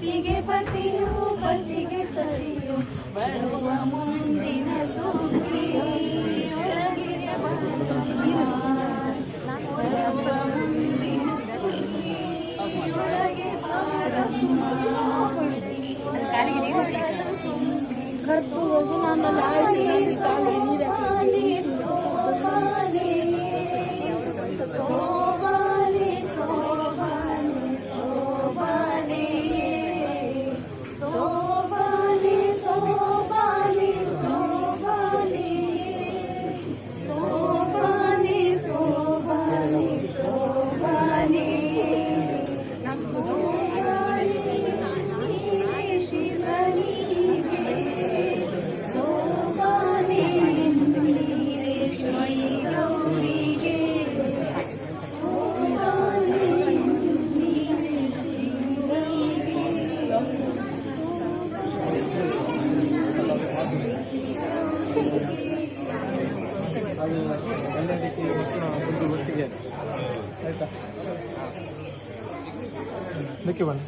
ಪತಿಗೆ ಪತಿಯು ಪತಿಗೆ ಸರಿಯು ಬರುವ ಮುಂದಿನ غرب وزن عن العالي ನಾವು ಎಲ್ಲ ಒಂದು ಒಟ್ಟಿಗೆ. ಆಯಿತಾ? ಅದಕ್ಕೆ ಬನ್ನಿ